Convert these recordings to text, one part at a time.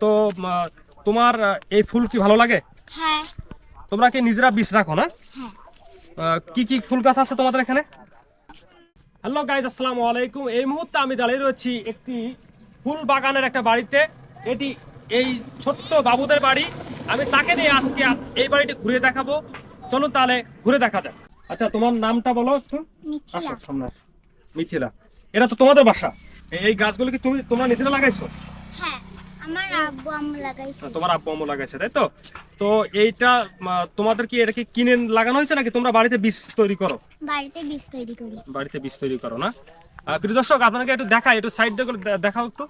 তো তোমার এই ফুল কি ভালো লাগে? হ্যাঁ। তোমরা কি নিজেরা বীজ রাখো না? হ্যাঁ। কি কি ফুল গাছ আছে তোমাদের এখানে? হ্যালো গাইজ আসসালামু আলাইকুম। এই মুহূর্তে আমি দাঁড়িয়ে রয়েছি একটি ফুল বাগানের একটা বাড়িতে। এটি এই ছোট্ট বাবুদের বাড়ি। আমি তাকে নিয়ে আজকে এই বাড়িটি ঘুরে দেখাবো। চলো তাহলে ঘুরে দেখা যাক। আচ্ছা তোমার নামটা বলো একটু। মিথিলা। আসো সামনে আসো। মিথিলা। এটা তো তোমাদের বাসা। এই- গাছগুলো কি তুমি তোমরা নিজেরা লাগাইছো? আমার আব্বু আম্মু লাগাইছে। তোমার আব্বু আম্মু লাগাইছে তাই তো? তো এইটা তোমাদের কি এটা কি কিনে লাগানো হয়েছে নাকি? তোমরা বাড়িতে বীজ তৈরি করো? বাড়িতে বীজ তৈরি করি। বাড়িতে বীজ তৈরি করো না? প্রিয় দর্শক একটু দেখাই একটু সাইড দিয়ে দেখাও একটু।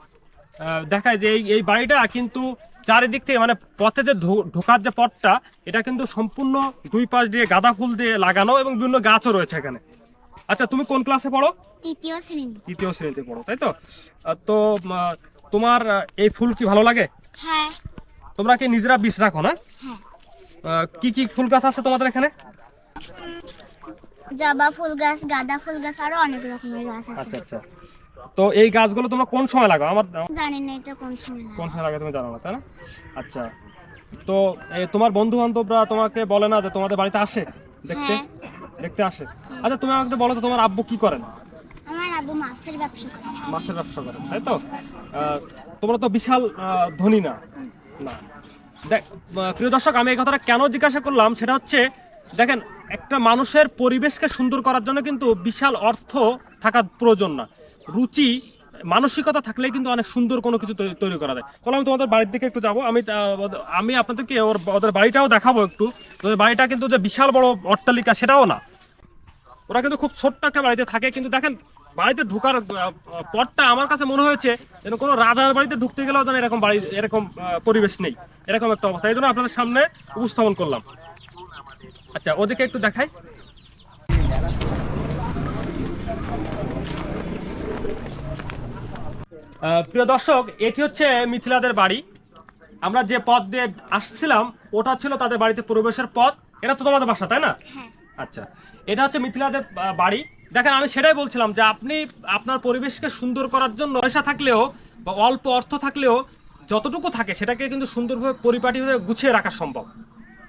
দেখায় যে এই বাড়িটা কিন্তু চারিদিক থেকে মানে পথে যে ঢোকার যে পথটা এটা কিন্তু সম্পূর্ণ দুই পাশ দিয়ে গাঁদা ফুল দিয়ে লাগানো এবং বিভিন্ন গাছও রয়েছে এখানে। আচ্ছা তুমি কোন ক্লাসে পড়ো? তৃতীয় শ্রেণি তৃতীয় শ্রেণীতে পড়ো তাই তো? তো তোমার এই ফুল কি ভালো লাগে? হ্যাঁ। তোমরা কি নিজেরা বীজ রাখো না? হ্যাঁ। কি কি ফুল গাছ আছে তোমাদের এখানে? জবা ফুল গাছ গাঁদা ফুল গাছ আরও অনেক রকমের গাছ আছে। আচ্ছা আচ্ছা। তো এই গাছগুলো তোমরা কোন সময় লাগাও? আমার জানি না এটা কোন সময় লাগে কোন সময় লাগে তুমি জানো না তাই না? আচ্ছা। তো তোমার বন্ধু বান্ধবরা তোমাকে বলে না যে তোমাদের বাড়িতে আসে? দেখতে? হ্যাঁ। দেখতে আসে। আচ্ছা তুমি আমাকে বলো তো তোমার আব্বু কি করেন? মাছের ব্যবসা করে। তাই তো? তোমরা তো বিশাল ধনী না। না। দেখ প্রিয় দর্শক, আমি এই কথাটা কেন জিজ্ঞাসা করলাম, সেটা হচ্ছে, দেখেন, একটা মানুষের পরিবেশকে সুন্দর করার জন্য কিন্তু বিশাল অর্থ থাকা প্রয়োজন না। রুচি, মানসিকতা থাকলেই কিন্তু অনেক সুন্দর কোনো কিছু তৈরি করা যায়। চলো, আমি তোমাদের বাড়ির দিকে একটু যাব। আমি আমি আপনাদেরকে ওর, ওদের বাড়িটাও দেখাবো একটু। ওদের বাড়িটা কিন্তু যে বিশাল বড় অট্টালিকা, সেটাও না। ওরা কিন্তু খুব ছোট্ট একটা বাড়িতে থাকে, কিন্তু দেখেন বাড়িতে ঢোকার পথটা আমার কাছে মনে হয়েছে যেন কোনো রাজার বাড়িতে ঢুকতে গেলেও যেন এরকম বাড়ি এরকম পরিবেশ নেই এরকম একটা অবস্থা। এই জন্য আপনাদের সামনে উপস্থাপন করলাম। আচ্ছা ওদিকে একটু দেখাই। প্রিয় দর্শক এটি হচ্ছে মিথিলাদের বাড়ি। আমরা যে পথ দিয়ে আসছিলাম ওটা ছিল তাদের বাড়িতে প্রবেশের পথ। এটা তো তোমাদের বাসা তাই না? হ্যাঁ। আচ্ছা এটা হচ্ছে মিথিলাদের বাড়ি। দেখেন আমি সেটাই বলছিলাম যে আপনি আপনার পরিবেশকে সুন্দর করার জন্য পয়সা থাকলেও বা অল্প অর্থ থাকলেও যতটুকু থাকে সেটাকে কিন্তু সুন্দরভাবে পরিপাটিভাবে গুছিয়ে রাখা সম্ভব।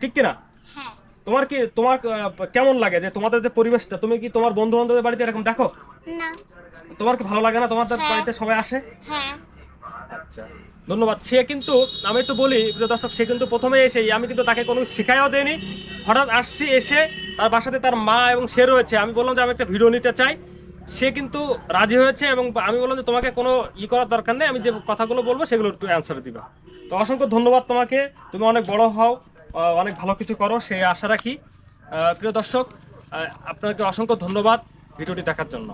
ঠিক কিনা? হ্যাঁ। তোমার কি তোমার কেমন লাগে যে তোমাদের যে পরিবেশটা? তুমি কি তোমার বন্ধু বান্ধবের বাড়িতে এরকম দেখো? না। তোমার কি ভালো লাগে না তোমাদের হ্যাঁ। বাড়িতে সবাই আসে? হ্যাঁ। আচ্ছা ধন্যবাদ। সে কিন্তু আমি একটু বলি প্রিয় দর্শক সে কিন্তু প্রথমে এসেই আমি কিন্তু তাকে কোনো শিখাইও দেয়নি হঠাৎ আসছি এসে তার বাসাতে তার মা এবং সে রয়েছে। আমি বললাম যে, আমি একটা ভিডিও নিতে চাই। সে কিন্তু রাজি হয়েছে এবং আমি বললাম যে, তোমাকে কোনো ই করার দরকার নেই। আমি যে কথাগুলো বলব সেগুলো একটু অ্যান্সার দিবা। তো অসংখ্য ধন্যবাদ তোমাকে। তুমি অনেক বড় হও অনেক ভালো কিছু করো সে আশা রাখি। প্রিয় দর্শক আপনাকে অসংখ্য ধন্যবাদ ভিডিওটি দেখার জন্য।